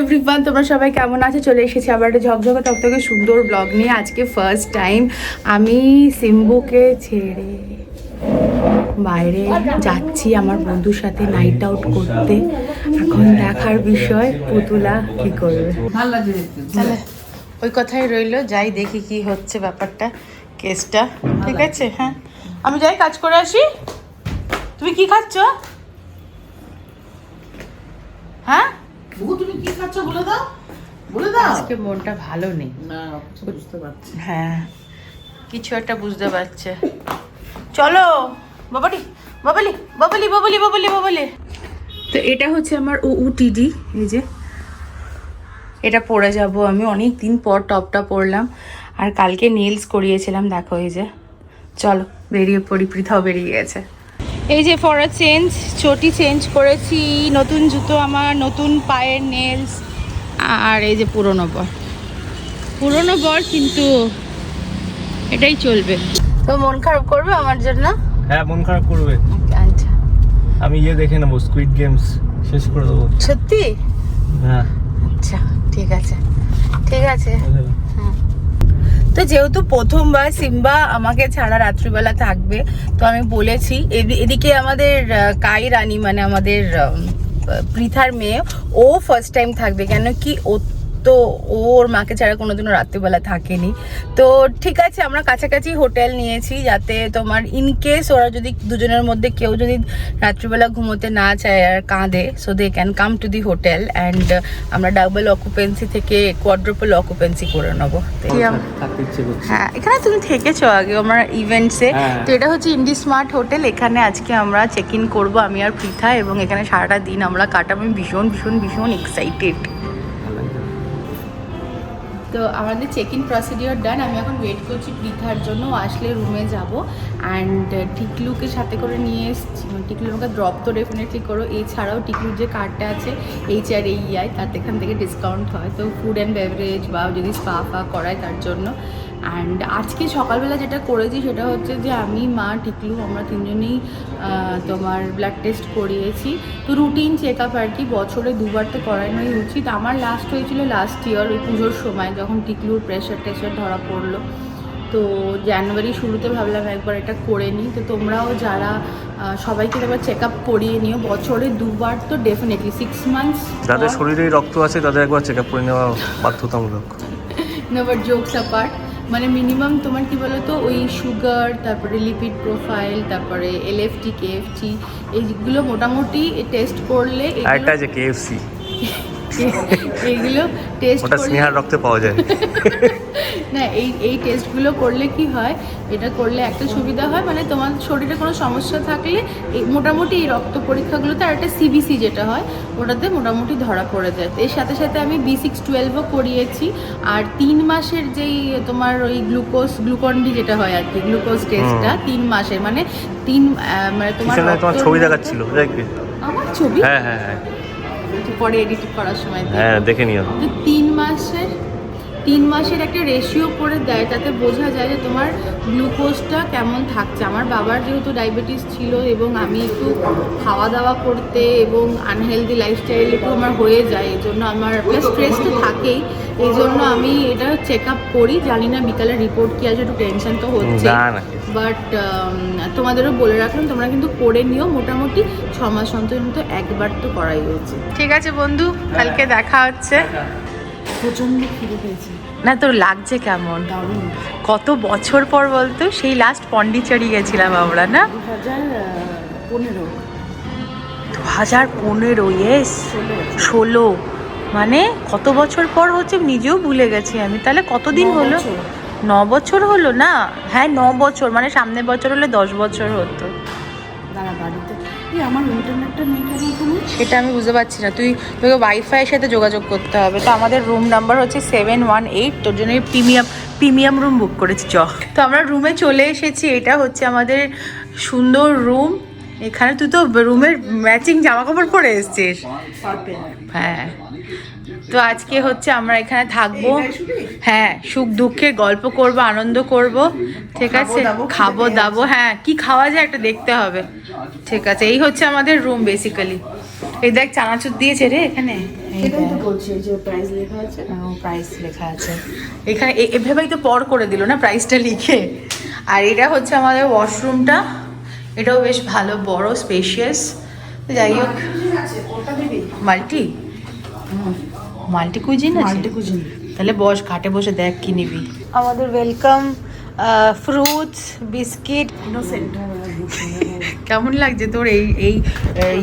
Everyone তোমরা সবাই কেমন আছো? চলে এসেছি আবার একটা ঝকঝকে টকটকে সুন্দর ব্লগ নিয়ে আজকে ফার্স্ট টাইম আমি সিম্বুকে ছেড়ে বাইরে যাচ্ছি আমার বন্ধুর সাথে নাইট আউট করতে। এখন দেখার বিষয় পুতুলা কি করবে? তাহলে ওই কথাই রইল যাই দেখি কি হচ্ছে ব্যাপারটা কেসটা ঠিক আছে? হ্যাঁ। আমি যাই কাজ করে আসি। তুমি কি খাচ্ছ? হ্যাঁ? বুবু তুমি কি খাচ্ছ? বলে দাও। বলে দাও। আজকে মনটা ভালো নেই। না বুঝতে পারছি। হ্যাঁ কিছু একটা বুঝতে পারছে। চলো বাবালি বাবালি বাবালি বাবালি বাবালি বাবালি। তো এটা হচ্ছে আমার ও টিডি এই যে। এটা পরে যাব আমি অনেক দিন পর টপটা পরলাম। আর কালকে নেলস করিয়েছিলাম দেখো এই যে। চলো বেরিয়ে পড়ি পৃথাও বেরিয়ে গেছে। এই যে ফরা চেঞ্জ চটি চেঞ্জ করেছি নতুন জুতো আমার নতুন পায়ের নেলস আর এই যে পুরনো বর। পুরনো বর কিন্তু এটাই চলবে। তো মন খারাপ করবে আমার জন্য? হ্যাঁ মন খারাপ করবে। আচ্ছা আমি ইয়ে দেখে নেব স্কুইড গেমস শেষ করে দেবো। সত্যি? হ্যাঁ। আচ্ছা ঠিক আছে। ঠিক আছে। তো যেহেতু প্রথমবার সিম্বা আমাকে ছাড়া রাত্রিবেলা থাকবে, তো আমি বলেছি, এদি- এদিকে আমাদের কাই রানী মানে আমাদের পৃথার মেয়ে, ও ফার্স্ট টাইম থাকবে। কেন কি ও তো ও ওর মাকে ছাড়া কোনোদিনও রাত্রিবেলা থাকেনি। তো ঠিক আছে আমরা কাছাকাছি হোটেল নিয়েছি যাতে তোমার ইন কেস ওরা যদি দুজনের মধ্যে কেউ যদি রাত্রিবেলা ঘুমোতে না চায় আর কাঁদে so they can come to the hotel and আমরা ডাবল অকুপেন্সি থেকে কোয়াড্রোপল অকুপেন্সি করে নেব। হ্যাঁ এখানে তুমি থেকেছো আগে আমার ইভেন্টসে হ্যাঁ। তো এটা হচ্ছে ইন্ডি স্মার্ট হোটেল এখানে আজকে আমরা চেক ইন করব আমি আর পৃথা এবং এখানে সারাটা দিন আমরা কাটাবো। আমি ভীষণ ভীষণ ভীষণ এক্সাইটেড। তো আমাদের চেক ইন প্রসিডিওর ডান আমি এখন ওয়েট করছি পৃথার জন্য আসলে রুমে যাব। অ্যান্ড টিকলুকে সাথে করে নিয়ে এসছি। মানে টিকলু আমাকে ড্রপ তো ডেফিনেটলি করো। এছাড়াও টিকলুর যে কার্ডটা আছে এইচ আর এই আই তাতে এখান থেকে ডিসকাউন্ট হয়। তো ফুড অ্যান্ড বেভারেজ বা যদি স্পা ফা করায় তার জন্য। অ্যান্ড আজকে সকালবেলা যেটা করেছি সেটা হচ্ছে যে আমি মা টিকলু আমরা তিনজনেই তোমার ব্লাড টেস্ট করিয়েছি। তো রুটিন চেক আপ আর কি বছরে দুবার তো করানোই উচিত। আমার লাস্ট হয়েছিল লাস্ট ইয়ার ওই পুজোর সময় যখন টিকলুর প্রেশার টেশার ধরা পড়ল। তো জানুয়ারি শুরুতে ভাবলাম একবার এটা করে নিই। তো তোমরাও যারা সবাইকে একবার চেক আপ করিয়ে নিও। বছরে দুবার তো ডেফিনেটলি সিক্স মান্থস যাদের শরীরে রক্ত আছে তাদের একবার চেক আপ করে নেওয়া বাধ্যতামূলক। নেভার জোকস অ্যাপার্ট মানে মিনিমাম তোমার কি বলো তো ওই সুগার তারপরে লিপিড প্রোফাইল তারপরে এলএফটি কেএফটি এইগুলো মোটামুটি টেস্ট করলে একটা যে কেএফসি এইগুলো টেস্ট ওটা স্নেহার রক্তে পাওয়া যায়। না এই এই টেস্টগুলো করলে কি হয়? এটা করলে একটা সুবিধা হয় মানে তোমার শরীরে কোনো সমস্যা থাকলে এই মোটামুটি এই রক্ত পরীক্ষাগুলোতে আর একটা সিবিসি যেটা হয় ওটাতে মোটামুটি ধরা পড়ে যায়। এর সাথে সাথে আমি বি সিক্স টুয়েলভও করিয়েছি আর তিন মাসের যেই তোমার ওই গ্লুকোজ গ্লুকন্ডি যেটা হয় আর কি গ্লুকোজ টেস্টটা তিন মাসের মানে তিন মানে তোমার ছবি দেখাচ্ছিল? দেখবে আমার ছবি? হ্যাঁ হ্যাঁ হ্যাঁ। পরে এডিট করার সময় হ্যাঁ দেখে নিও। যে তিন মাসের তিন মাসের একটা রেশিও করে দেয় তাতে বোঝা যায় যে তোমার গ্লুকোজটা কেমন থাকছে। আমার বাবার যেহেতু ডায়াবেটিস ছিল এবং আমি একটু খাওয়া দাওয়া করতে এবং আনহেলদি লাইফস্টাইল একটু আমার হয়ে যায় এই জন্য আমার স্ট্রেস তো থাকেই। এই জন্য আমি এটা চেক আপ করি। জানি না বিকালে রিপোর্ট কি আছে একটু টেনশন তো হচ্ছে। বাট তোমাদেরও বলে রাখলাম তোমরা কিন্তু করে নিও। মোটামুটি ছ মাস অন্তর কিন্তু একবার তো করাই উচিত ঠিক আছে বন্ধু কালকে দেখা হচ্ছে। প্রচণ্ড খিদে পেয়েছে। না তোর লাগছে কেমন? কত বছর পর বলতো সেই লাস্ট পন্ডিচেরি গেছিলাম আমরা না? দু হাজার পনেরো। দু হাজার পনেরো ইয়েস ষোলো। মানে কত বছর পর হচ্ছে নিজেও ভুলে গেছি আমি। তাহলে কতদিন হলো। ন বছর হলো না? হ্যাঁ ন বছর মানে সামনের বছর হলে দশ বছর হতো। আমার ইন্টারনেটটা সেটা আমি বুঝতে পারছি না। তুই তোকে ওয়াইফাইয়ের সাথে যোগাযোগ করতে হবে। তো আমাদের রুম নাম্বার হচ্ছে সেভেন ওয়ান এইট তোর জন্য প্রিমিয়াম প্রিমিয়াম রুম বুক করেছি। চ। তো আমরা রুমে চলে এসেছি। এটা হচ্ছে আমাদের সুন্দর রুম এখানে তুই তো রুমের ম্যাচিং জামা কাপড় পরে এসছিস। হ্যাঁ। তো আজকে হচ্ছে আমরা এখানে থাকব। হ্যাঁ সুখ দুঃখে গল্প করব আনন্দ করব। ঠিক আছে? খাব দাবো। হ্যাঁ কি খাওয়া যায় একটা দেখতে হবে। ঠিক আছে এই হচ্ছে আমাদের রুম বেসিক্যালি এই দেখ চানাচুর দিয়েছে রে এখানে। প্রাইস লেখা আছে। এখানে এ- এভাবেই তো পর করে দিল না প্রাইসটা লিখে। আর এটা হচ্ছে আমাদের ওয়াশরুমটা এটাও বেশ ভালো বড় স্পেশিয়াস যাই হোক। Multi? Multi cuisine multi cuisine তাহলে বস ঘাটে বসে দেখ কি নিবি। আমাদের ওয়েলকাম ফ্রুটস বিস্কিট ইনোসেন্ট কেমন লাগছে তোর এই এই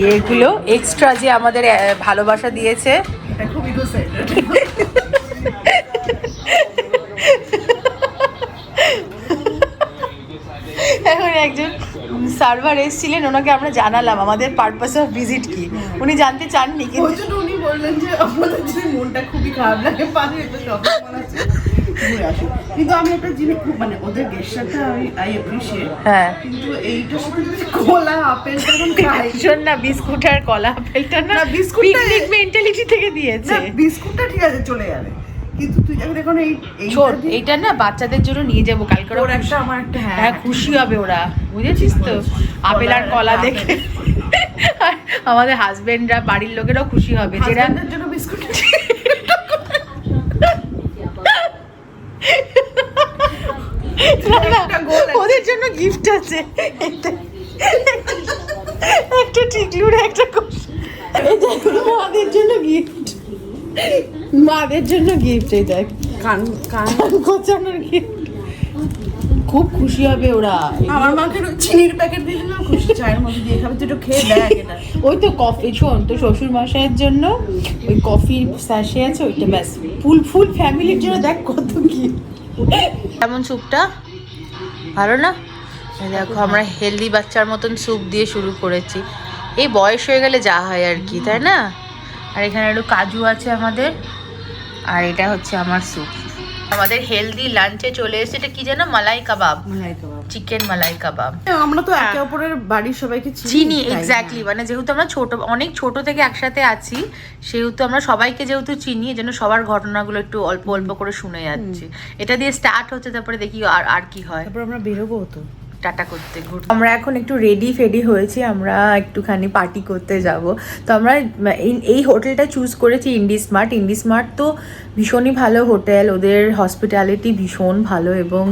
ইয়েগুলো? এক্সট্রা যে আমাদের ভালোবাসা দিয়েছে। খুব ইনোসেন্ট এখন একজন সার্ভার এসেছিলেন ওনাকে আমরা জানালাম আমাদের পারপাস অফ ভিজিট কি? উনি জানতে চাননি কিন্তু উনি বললেন যে আমাদের যদি মনটা খুবই খারাপ লাগে আছে কিন্তু আমি একটা জিনিস খুব মানে ওদের গেস্টারটা আমি আই অ্যাপ্রিসিয়েট হ্যাঁ। কিন্তু এইটার সাথে কলা খাই। শোন না বিস্কুট আর কলা আপেলটা না পিকনিক মেন্টালিটি থেকে দিয়েছে। বিস্কুটটা ঠিক আছে চলে যাবে। কিন্তু তুই যখন এখন এই এইটা ছোট এইটা না বাচ্চাদের জন্য নিয়ে যাব কালকে ওরা একটা আমার একটা হ্যাঁ খুশি হবে ওরা বুঝেছিস তো? আপেল আর কলা দেখে। আমাদের হাজবেন্ডরা বাড়ির লোকেরাও খুশি হবে যেটা জন্য বিস্কুট। ওদের জন্য গিফট আছে। একটা টিকলুর একটা মাদের জন্য গিফট মাদের জন্য গিফট এই দেখ। কান কান। গোছানোর গিফট খুব খুশি হবে ওরা। আমার মাকে চিনির প্যাকেট দিলে না খুশি। চায়ের মধ্যে দিয়ে খাবে তুই একটু খেয়ে দেখ এটা। ওই তো কফি শোন তো শ্বশুর মশাইয়ের জন্য ওই কফির স্যাশে আছে ওইটা ব্যাস। ফুল ফুল ফ্যামিলির জন্য দেখ কত কি কেমন স্যুপটা? ভালো না? দেখো আমরা হেলদি বাচ্চার মতন স্যুপ দিয়ে শুরু করেছি। এই বয়স হয়ে গেলে যা হয় আর কি তাই না? আর এখানে একটু কাজু আছে আমাদের। আর এটা হচ্ছে আমার স্যুপ আমাদের হেলদি লাঞ্চে চলে এসেছে। এটা কি যেন? মালাই কাবাব। মালাই কাবাব। চিকেন মালাই কাবাব। আমরা তো একে অপরের বাড়ির সবাইকে চিনি এক্স্যাক্টলি হ্যাঁ। মানে যেহেতু আমরা ছোট অনেক ছোট থেকে একসাথে আছি সেহেতু আমরা সবাইকে যেহেতু চিনি এজন্য সবার ঘটনাগুলো একটু অল্প অল্প করে শুনে যাচ্ছি। এটা দিয়ে স্টার্ট হচ্ছে তারপরে দেখি আর আর কি হয়। তারপর আমরা বেরোবো তো। টাটা করতে, ঘুরতে। আমরা এখন একটু রেডি ফেডি হয়েছি, আমরা একটুখানি পার্টি করতে যাব। তো আমরা, এই হোটেলটা চুজ করেছি ইন্ডি স্মার্ট ইন্ডি স্মার্ট তো ভীষণই ভালো হোটেল ওদের হসপিটালিটি ভীষণ ভালো এবং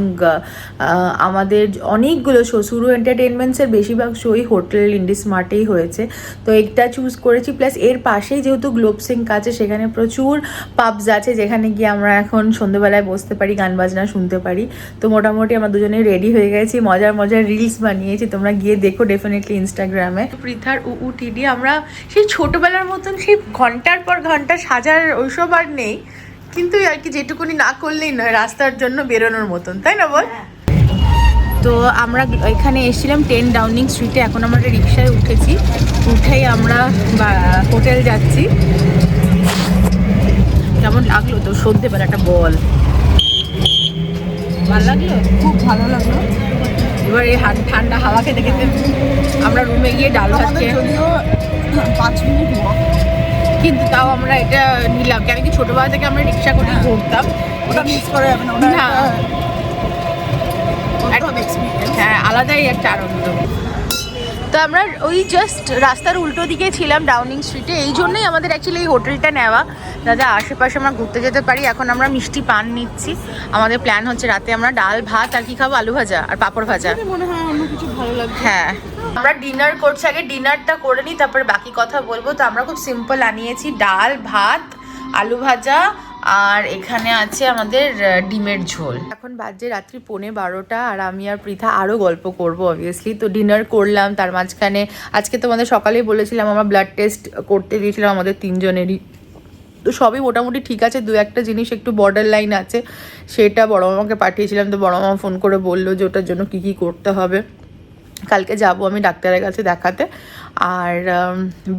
আমাদের অনেকগুলো শো শুরু এন্টারটেনমেন্টসের বেশিরভাগ শোই হোটেল ইন্ডি স্মার্টেই হয়েছে। তো এটা চুজ করেছি প্লাস এর পাশেই যেহেতু গ্লোব সিঙ্ক আছে, সেখানে প্রচুর পাবস আছে, যেখানে গিয়ে আমরা এখন সন্ধ্যেবেলায় বসতে পারি, গান বাজনা শুনতে পারি। তো মোটামুটি আমরা দুজনে রেডি হয়ে গেছি মজার মজার রিলস বানিয়েছি, তোমরা গিয়ে দেখো ডেফিনেটলি ইনস্টাগ্রামে পৃথার উ উ টিডি, আমরা সেই ছোটবেলার মতন সেই ঘণ্টার পর ঘণ্টা সাজার ওইসব আর নেই, কিন্তু আর কি যেটুকুনি না করলেই নয়, রাস্তার জন্য বেরোনোর মতন, তাই না বল? তো আমরা এখানে এসেছিলাম টেন ডাউনিং স্ট্রিটে এখন আমরা রিক্সায় উঠেছি, উঠেই আমরা হোটেল যাচ্ছি। কেমন লাগল তো? সন্ধেবেলাটা বল। ভালো লাগল? খুব ভালো লাগল। এবার এই ঠান্ডা হাওয়া খেতে খেতে আমরা রুমে গিয়ে ডাল ভাত খেয়ে যদিও পাঁচ মিনিট কিন্তু তাও আমরা এটা নিলাম। কেন কি ছোটোবেলা থেকে আমরা রিক্সা করে ঘুরতাম। ওটা মিস করে যাবে না। হ্যাঁ আলাদাই একটা আনন্দ। তো আমরা ওই জাস্ট রাস্তার উল্টো দিকে ছিলাম ডাউনিং স্ট্রিটে এই জন্যই আমাদের অ্যাকচুয়ালি এই হোটেলটা নেওয়া। দাদা আশেপাশে আমরা ঘুরতে যেতে পারি। এখন আমরা মিষ্টি পান নিচ্ছি। আমাদের প্ল্যান হচ্ছে রাতে আমরা ডাল ভাত আর কি খাব? আলু ভাজা আর পাঁপড় ভাজা। মনে হয় অন্য কিছু ভালো লাগবে হ্যাঁ। আমরা ডিনার করছি আগে। ডিনারটা করে নিই তারপরে বাকি কথা বলব। তো আমরা খুব সিম্পল আনিয়েছি ডাল ভাত আলু ভাজা আর এখানে আছে আমাদের ডিমের ঝোল। এখন বাজে রাত্রি পৌনে বারোটা আর আমি আর পৃথা আরও গল্প করব অবভিয়াসলি তো ডিনার করলাম, তার মাঝখানে আজকে তোমাদের সকালেই বলেছিলাম, আমরা ব্লাড টেস্ট করতে দিয়েছিলাম আমাদের তিনজনেরই। তো সবই মোটামুটি ঠিক আছে, দু একটা জিনিস একটু বর্ডার লাইন আছে, সেটা বড় মামাকে পাঠিয়েছিলাম, তো বড় মামা ফোন করে বলল যে ওটার জন্য কী কী করতে হবে। কালকে যাব আমি ডাক্তারের কাছে দেখাতে। আর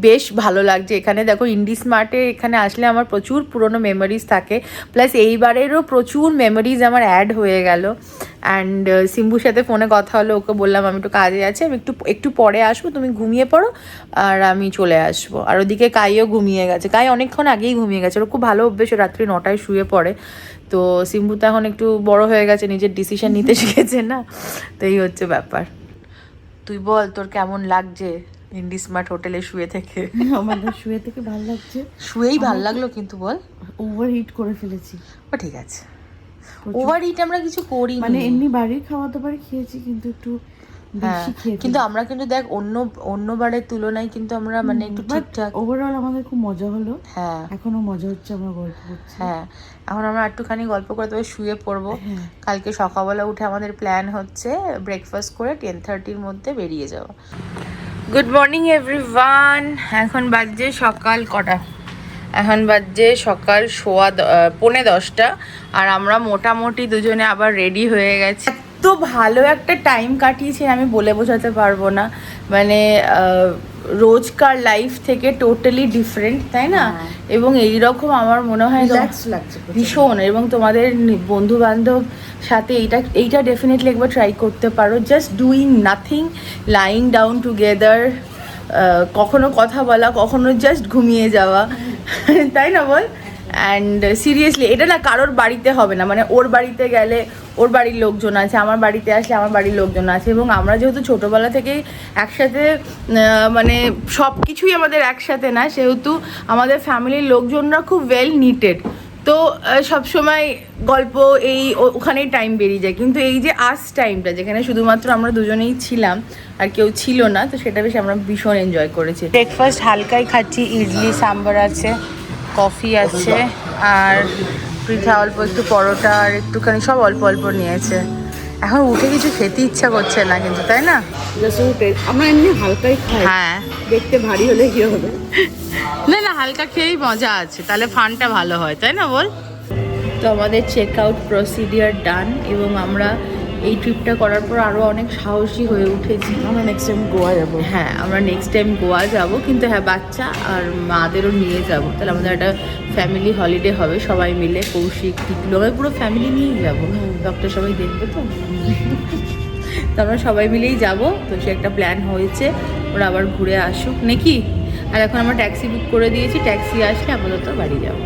বেশ ভালো লাগছে এখানে। দেখো ইন্ডি স্মার্টে এখানে আসলে আমার প্রচুর পুরনো মেমোরিজ থাকে। প্লাস এইবারেরও প্রচুর মেমোরিজ আমার অ্যাড হয়ে গেল। অ্যান্ড সিম্বুর সাথে ফোনে কথা হলো ওকে বললাম আমি একটু কাজে আছি আমি একটু একটু পরে আসব তুমি ঘুমিয়ে পড়ো আর আমি চলে আসব। আর ওদিকে কাইও ঘুমিয়ে গেছে। কাই অনেকক্ষণ আগেই ঘুমিয়ে গেছে। ওর খুব ভালো অভ্যেস রাত্রি নটায় শুয়ে পড়ে। তো সিম্বু তো এখন একটু বড় হয়ে গেছে নিজের ডিসিশন নিতে শিখেছে না? তো এই হচ্ছে ব্যাপার। তুই বল তোর কেমন লাগছে? ইন্ডি স্মার্ট হোটেলে শুয়ে থেকে। আমাদের শুয়ে থেকে ভালো লাগছে। শুয়েই ভালো লাগল কিন্তু বল। ওভার হিট করে ফেলেছি। ও ঠিক আছে। ওভার ইট আমরা কিছু করি মানে এমনি বাড়ির খাওয়া দাবার খেয়েছি কিন্তু একটু খেয়ে কিন্তু আমরা কিন্তু দেখ অন্য অন্য বারের তুলনায় কিন্তু আমরা মানে একটু ঠিকঠাক। ওভারঅল আমাদের খুব মজা হলো। হ্যাঁ। এখনও মজা হচ্ছে আমরা গল্প করছি। হ্যাঁ। এখন আমরা একটুখানি গল্প করে তবে শুয়ে পড়ব। হ্যাঁ। কালকে সকালবেলা উঠে আমাদের প্ল্যান হচ্ছে ব্রেকফাস্ট করে টেন থার্টির মধ্যে বেরিয়ে যাওয়া। গুড মর্নিং এভরিওয়ান এখন বাজছে সকাল কটা? এখন বাজছে সকাল সোয়া পৌনে দশটা, আর আমরা মোটামুটি দুজনে আবার রেডি হয়ে গেছি। এত ভালো একটা টাইম কাটিয়েছি আমি বলে বোঝাতে পারব না। মানে রোজকার লাইফ থেকে টোটালি ডিফারেন্ট তাই না? এবং এই রকম আমার মনে হয়। ভীষণ এবং তোমাদের বন্ধু বান্ধব সাথে এইটা এইটা ডেফিনেটলি একবার ট্রাই করতে পারো। Just doing nothing lying down together কখনো কথা বলা কখনো জাস্ট ঘুমিয়ে যাওয়া। তাই না বল? অ্যান্ড সিরিয়াসলি এটা না কারোর বাড়িতে হবে না। মানে ওর বাড়িতে গেলে ওর বাড়ির লোকজন আছে, আমার বাড়িতে আসলে আমার বাড়ির লোকজন আছে এবং আমরা যেহেতু ছোটোবেলা থেকেই একসাথে মানে সব কিছুই আমাদের একসাথে না, সেহেতু আমাদের ফ্যামিলির লোকজনরা খুব ওয়েল নিটেড তো সবসময় গল্প এই ওখানেই টাইম বেরিয়ে যায়। কিন্তু এই যে আস টাইমটা যেখানে শুধুমাত্র আমরা দুজনেই ছিলাম, আর কেউ ছিল না, তো সেটা বেশ আমরা ভীষণ এনজয় করেছি। ব্রেকফাস্ট হালকাই খাচ্ছি, ইডলি, সাম্বার আছে। কফি আছে আর পৃথা অল্প একটু পরোটা আর একটুখানি সব অল্প অল্প নিয়েছে। এখন উঠে কিছু খেতে ইচ্ছা করছে না কিন্তু তাই না. আমরা এমনি হালকাই খাই। হ্যাঁ। দেখতে ভারী হলে কি হবে? না না হালকা খেয়েই মজা আছে তাহলে ফানটা ভালো হয় তাই না বল? তো আমাদের চেক আউট প্রসিডিয়ার ডান এবং আমরা এই ট্রিপটা করার পর আরও অনেক সাহসী হয়ে উঠেছি। আমরা নেক্সট টাইম গোয়া যাব। হ্যাঁ আমরা নেক্সট টাইম গোয়া যাব। কিন্তু হ্যাঁ বাচ্চা আর মাদেরও নিয়ে যাব। তাহলে আমাদের একটা ফ্যামিলি হলিডে হবে সবাই মিলে কৌশিক টিকলো আমরা পুরো ফ্যামিলি নিয়েই যাব। ডক্টর সবাই দেখবে তো? তো আমরা সবাই মিলেই যাব। তো সে একটা প্ল্যান হয়েছে ওরা আবার ঘুরে আসুক। নাকি? আর এখন আমরা ট্যাক্সি বুক করে দিয়েছি। ট্যাক্সি আসলে আপাতত বাড়ি যাব।